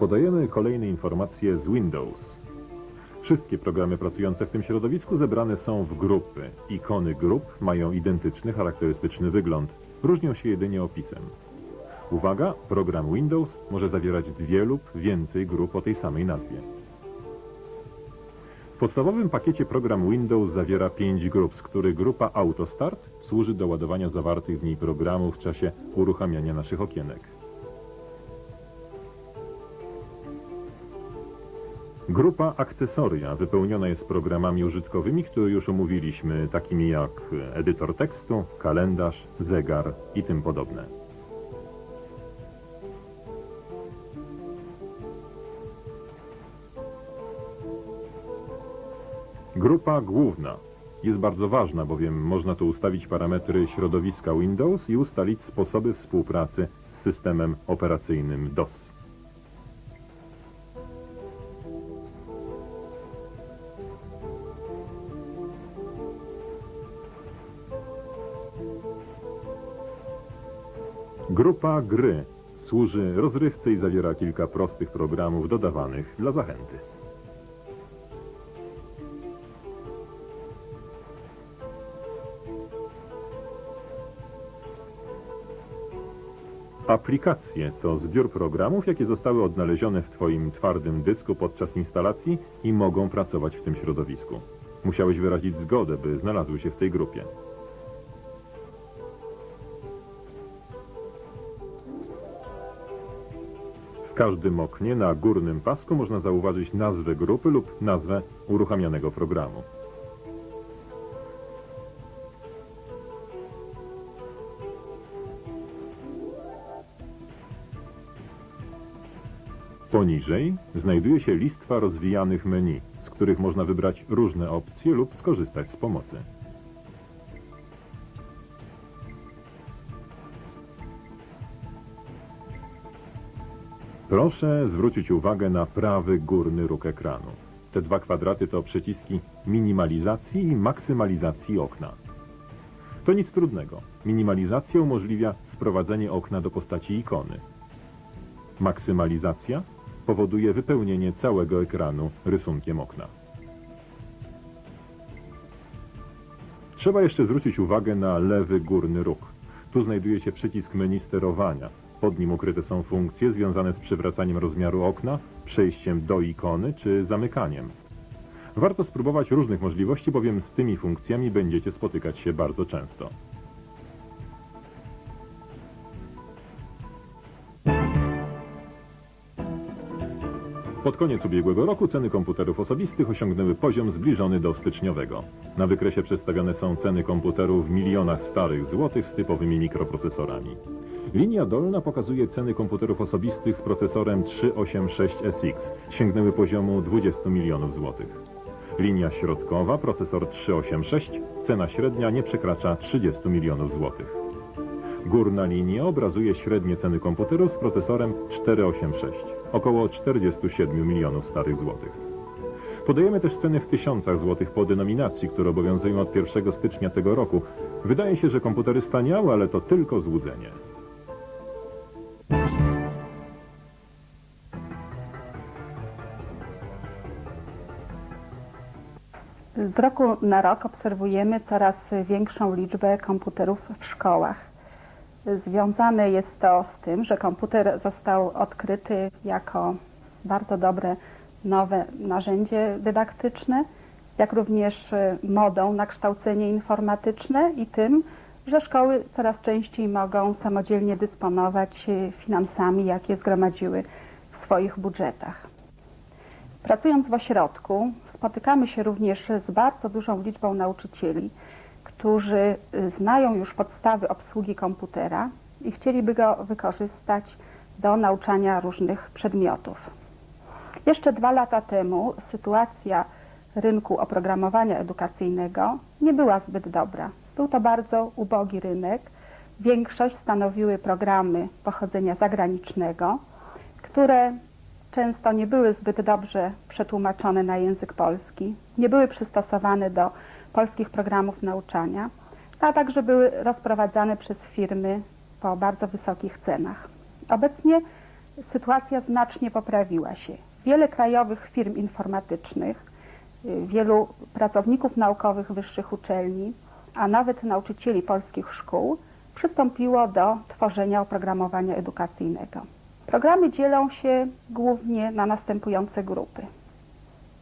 Podajemy kolejne informacje z Windows. Wszystkie programy pracujące w tym środowisku zebrane są w grupy. Ikony grup mają identyczny, charakterystyczny wygląd. Różnią się jedynie opisem. Uwaga, program Windows może zawierać dwie lub więcej grup o tej samej nazwie. W podstawowym pakiecie program Windows zawiera pięć grup, z których grupa AutoStart służy do ładowania zawartych w niej programów w czasie uruchamiania naszych okienek. Grupa akcesoria wypełniona jest programami użytkowymi, które już omówiliśmy, takimi jak edytor tekstu, kalendarz, zegar i tym podobne. Grupa główna jest bardzo ważna, bowiem można tu ustawić parametry środowiska Windows i ustalić sposoby współpracy z systemem operacyjnym DOS. Grupa gry służy rozrywce i zawiera kilka prostych programów dodawanych dla zachęty. Aplikacje to zbiór programów, jakie zostały odnalezione w Twoim twardym dysku podczas instalacji i mogą pracować w tym środowisku. Musiałeś wyrazić zgodę, by znalazły się w tej grupie. Każdym oknie na górnym pasku można zauważyć nazwę grupy lub nazwę uruchamianego programu. Poniżej znajduje się listwa rozwijanych menu, z których można wybrać różne opcje lub skorzystać z pomocy. Proszę zwrócić uwagę na prawy górny róg ekranu. Te dwa kwadraty to przyciski minimalizacji i maksymalizacji okna. To nic trudnego. Minimalizacja umożliwia sprowadzenie okna do postaci ikony. Maksymalizacja powoduje wypełnienie całego ekranu rysunkiem okna. Trzeba jeszcze zwrócić uwagę na lewy górny róg. Tu znajduje się przycisk menu sterowania. Pod nim ukryte są funkcje związane z przywracaniem rozmiaru okna, przejściem do ikony czy zamykaniem. Warto spróbować różnych możliwości, bowiem z tymi funkcjami będziecie spotykać się bardzo często. Pod koniec ubiegłego roku ceny komputerów osobistych osiągnęły poziom zbliżony do styczniowego. Na wykresie przedstawione są ceny komputerów w milionach starych złotych z typowymi mikroprocesorami. Linia dolna pokazuje ceny komputerów osobistych z procesorem 386SX. Sięgnęły poziomu 20 milionów złotych. Linia środkowa, procesor 386, cena średnia nie przekracza 30 milionów złotych. Górna linia obrazuje średnie ceny komputerów z procesorem 486, około 47 milionów starych złotych. Podajemy też ceny w tysiącach złotych po denominacji, które obowiązują od 1 stycznia tego roku. Wydaje się, że komputery staniały, ale to tylko złudzenie. Z roku na rok obserwujemy coraz większą liczbę komputerów w szkołach. Związane jest to z tym, że komputer został odkryty jako bardzo dobre nowe narzędzie dydaktyczne, jak również modą na kształcenie informatyczne i tym, że szkoły coraz częściej mogą samodzielnie dysponować finansami, jakie zgromadziły w swoich budżetach. Pracując w ośrodku, spotykamy się również z bardzo dużą liczbą nauczycieli, którzy y, znają już podstawy obsługi komputera i chcieliby go wykorzystać do nauczania różnych przedmiotów. Jeszcze dwa lata temu sytuacja rynku oprogramowania edukacyjnego nie była zbyt dobra. Był to bardzo ubogi rynek. Większość stanowiły programy pochodzenia zagranicznego, które często nie były zbyt dobrze przetłumaczone na język polski, nie były przystosowane do polskich programów nauczania, a także były rozprowadzane przez firmy po bardzo wysokich cenach. Obecnie sytuacja znacznie poprawiła się. Wiele krajowych firm informatycznych, wielu pracowników naukowych wyższych uczelni, a nawet nauczycieli polskich szkół przystąpiło do tworzenia oprogramowania edukacyjnego. Programy dzielą się głównie na następujące grupy.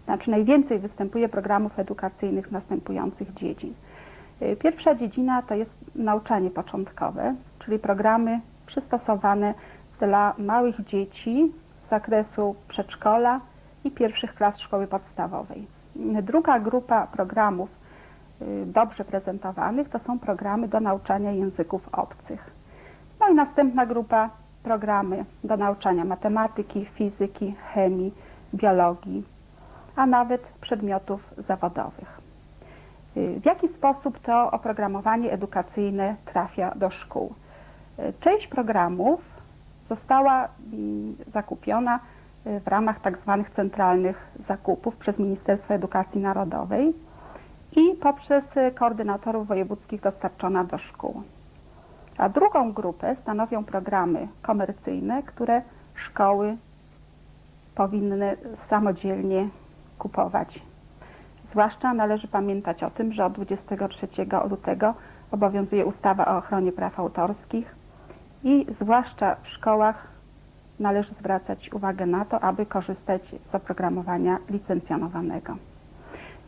Znaczy najwięcej występuje programów edukacyjnych z następujących dziedzin. Y, Pierwsza dziedzina to jest nauczanie początkowe, czyli programy przystosowane dla małych dzieci z zakresu przedszkola i pierwszych klas szkoły podstawowej. Druga grupa programów y, dobrze prezentowanych to są programy do nauczania języków obcych. No i następna grupa programy do nauczania matematyki, fizyki, chemii, biologii, a nawet przedmiotów zawodowych. Y, W jaki sposób to oprogramowanie edukacyjne trafia do szkół? Y, Część programów została mm, zakupiona y, w ramach tak zwanych centralnych zakupów przez Ministerstwo Edukacji Narodowej i poprzez koordynatorów wojewódzkich dostarczona do szkół. A drugą grupę stanowią programy komercyjne, które szkoły powinny samodzielnie kupować. Zwłaszcza należy pamiętać o tym, że od 23 lutego obowiązuje ustawa o ochronie praw autorskich i zwłaszcza w szkołach należy zwracać uwagę na to, aby korzystać z oprogramowania licencjonowanego.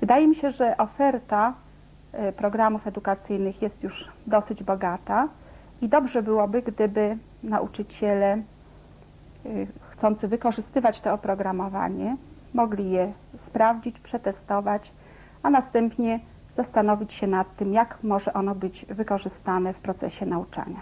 Wydaje mi się, że oferta y, programów edukacyjnych jest już dosyć bogata i dobrze byłoby, gdyby nauczyciele y, chcący wykorzystywać to oprogramowanie mogli je sprawdzić, przetestować, a następnie zastanowić się nad tym, jak może ono być wykorzystane w procesie nauczania.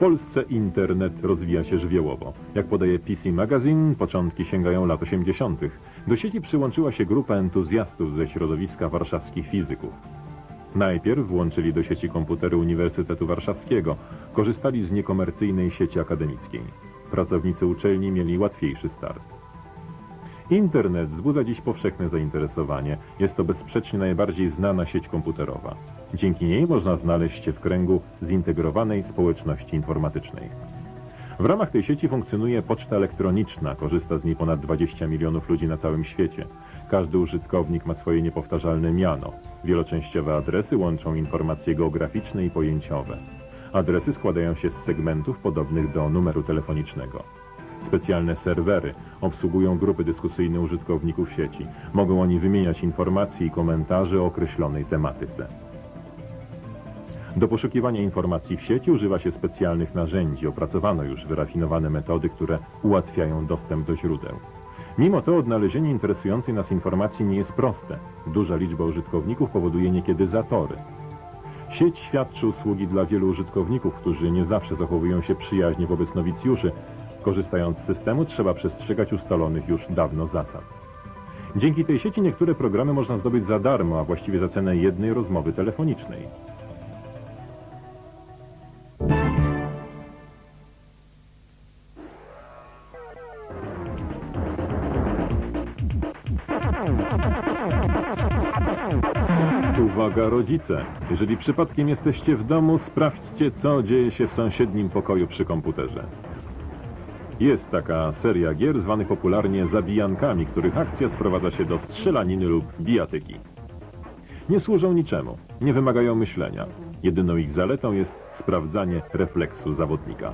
Polsce internet rozwija się żywiołowo. Jak podaje PC Magazine, początki sięgają lat 80. Do sieci przyłączyła się grupa entuzjastów ze środowiska warszawskich fizyków. Najpierw włączyli do sieci komputery Uniwersytetu Warszawskiego, korzystali z niekomercyjnej sieci akademickiej. Pracownicy uczelni mieli łatwiejszy start. Internet wzbudza dziś powszechne zainteresowanie. Jest to bezsprzecznie najbardziej znana sieć komputerowa. Dzięki niej można znaleźć się w kręgu zintegrowanej społeczności informatycznej. W ramach tej sieci funkcjonuje poczta elektroniczna, korzysta z niej ponad 20 milionów ludzi na całym świecie. Każdy użytkownik ma swoje niepowtarzalne miano. Wieloczęściowe adresy łączą informacje geograficzne i pojęciowe. Adresy składają się z segmentów podobnych do numeru telefonicznego. Specjalne serwery obsługują grupy dyskusyjne użytkowników sieci. Mogą oni wymieniać informacje i komentarze o określonej tematyce. Do poszukiwania informacji w sieci używa się specjalnych narzędzi. Opracowano już wyrafinowane metody, które ułatwiają dostęp do źródeł. Mimo to odnalezienie interesującej nas informacji nie jest proste. Duża liczba użytkowników powoduje niekiedy zatory. Sieć świadczy usługi dla wielu użytkowników, którzy nie zawsze zachowują się przyjaźnie wobec nowicjuszy. Korzystając z systemu trzeba przestrzegać ustalonych już dawno zasad. Dzięki tej sieci niektóre programy można zdobyć za darmo, a właściwie za cenę jednej rozmowy telefonicznej. Uwaga rodzice! Jeżeli przypadkiem jesteście w domu, sprawdźcie, co dzieje się w sąsiednim pokoju przy komputerze. Jest taka seria gier zwanych popularnie zabijankami, których akcja sprowadza się do strzelaniny lub bijatyki. Nie służą niczemu, nie wymagają myślenia. Jedyną ich zaletą jest sprawdzanie refleksu zawodnika.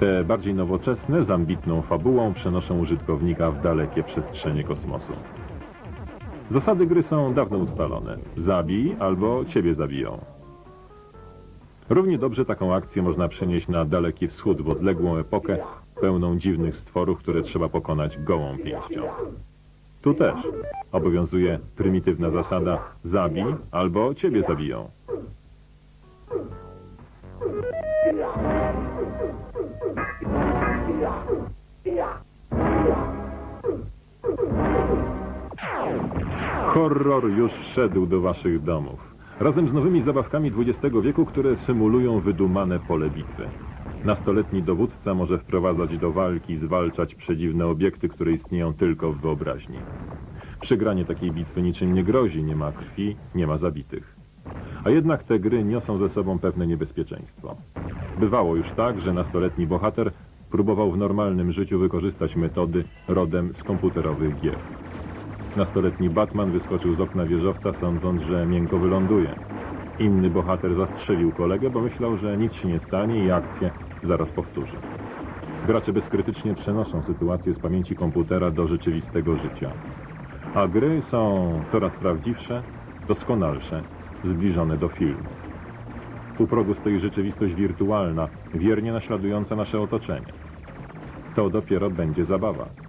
Te bardziej nowoczesne, z ambitną fabułą przenoszą użytkownika w dalekie przestrzenie kosmosu. Zasady gry są dawno ustalone. Zabij albo ciebie zabiją. Równie dobrze taką akcję można przenieść na Daleki Wschód, w odległą epokę, pełną dziwnych stworów, które trzeba pokonać gołą pięścią. Tu też obowiązuje prymitywna zasada zabij albo ciebie zabiją. Horror już wszedł do waszych domów. Razem z nowymi zabawkami XX wieku, które symulują wydumane pole bitwy. Nastoletni dowódca może wprowadzać do walki, zwalczać przedziwne obiekty, które istnieją tylko w wyobraźni. Przegranie takiej bitwy niczym nie grozi, nie ma krwi, nie ma zabitych. A jednak te gry niosą ze sobą pewne niebezpieczeństwo. Bywało już tak, że nastoletni bohater próbował w normalnym życiu wykorzystać metody rodem z komputerowych gier. Nastoletni Batman wyskoczył z okna wieżowca, sądząc, że miękko wyląduje. Inny bohater zastrzelił kolegę, bo myślał, że nic się nie stanie i akcję zaraz powtórzy. Gracze bezkrytycznie przenoszą sytuację z pamięci komputera do rzeczywistego życia. A gry są coraz prawdziwsze, doskonalsze, zbliżone do filmu. U progu stoi rzeczywistość wirtualna, wiernie naśladująca nasze otoczenie. To dopiero będzie zabawa.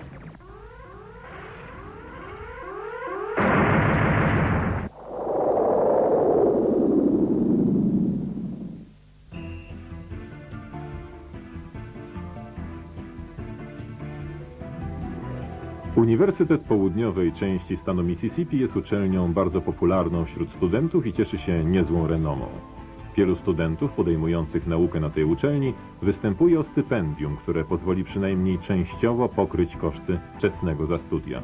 Uniwersytet Południowej części stanu Mississippi jest uczelnią bardzo popularną wśród studentów i cieszy się niezłą renomą. Wielu studentów podejmujących naukę na tej uczelni występuje o stypendium, które pozwoli przynajmniej częściowo pokryć koszty wczesnego za studia.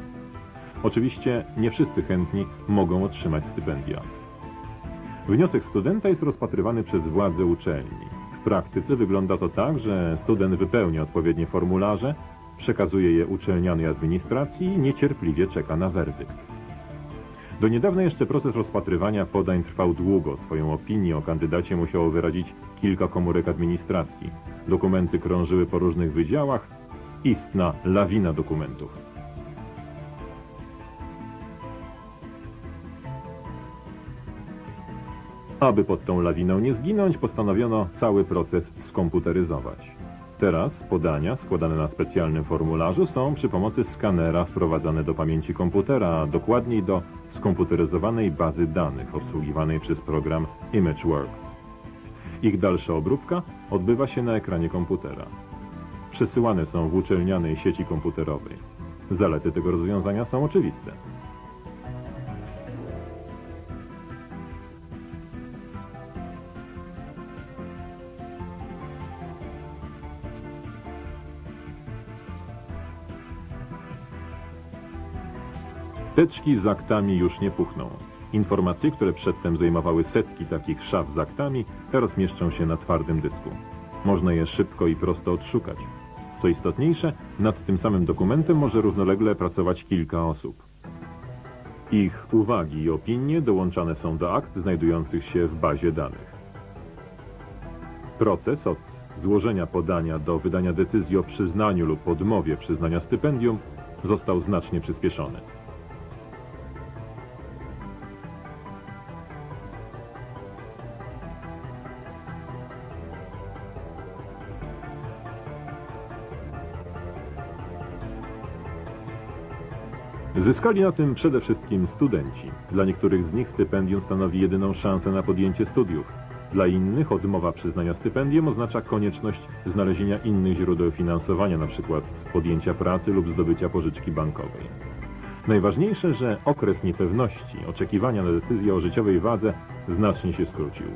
Oczywiście nie wszyscy chętni mogą otrzymać stypendia. Wniosek studenta jest rozpatrywany przez władze uczelni. W praktyce wygląda to tak, że student wypełnia odpowiednie formularze, przekazuje je uczelnianej administracji i niecierpliwie czeka na werdykt. Do niedawna jeszcze proces rozpatrywania podań trwał długo. Swoją opinię o kandydacie musiało wyrazić kilka komórek administracji. Dokumenty krążyły po różnych wydziałach. Istna lawina dokumentów. Aby pod tą lawiną nie zginąć, postanowiono cały proces skomputeryzować. Teraz podania składane na specjalnym formularzu są przy pomocy skanera wprowadzane do pamięci komputera, a dokładniej do skomputeryzowanej bazy danych obsługiwanej przez program ImageWorks. Ich dalsza obróbka odbywa się na ekranie komputera. Przesyłane są w uczelnianej sieci komputerowej. Zalety tego rozwiązania są oczywiste. Teczki z aktami już nie puchną. Informacje, które przedtem zajmowały setki takich szaf z aktami, teraz mieszczą się na twardym dysku. Można je szybko i prosto odszukać. Co istotniejsze, nad tym samym dokumentem może równolegle pracować kilka osób. Ich uwagi i opinie dołączane są do akt znajdujących się w bazie danych. Proces od złożenia podania do wydania decyzji o przyznaniu lub odmowie przyznania stypendium został znacznie przyspieszony. Zyskali na tym przede wszystkim studenci. Dla niektórych z nich stypendium stanowi jedyną szansę na podjęcie studiów. Dla innych odmowa przyznania stypendium oznacza konieczność znalezienia innych źródeł finansowania, np. podjęcia pracy lub zdobycia pożyczki bankowej. Najważniejsze, że okres niepewności, oczekiwania na decyzję o życiowej wadze znacznie się skrócił.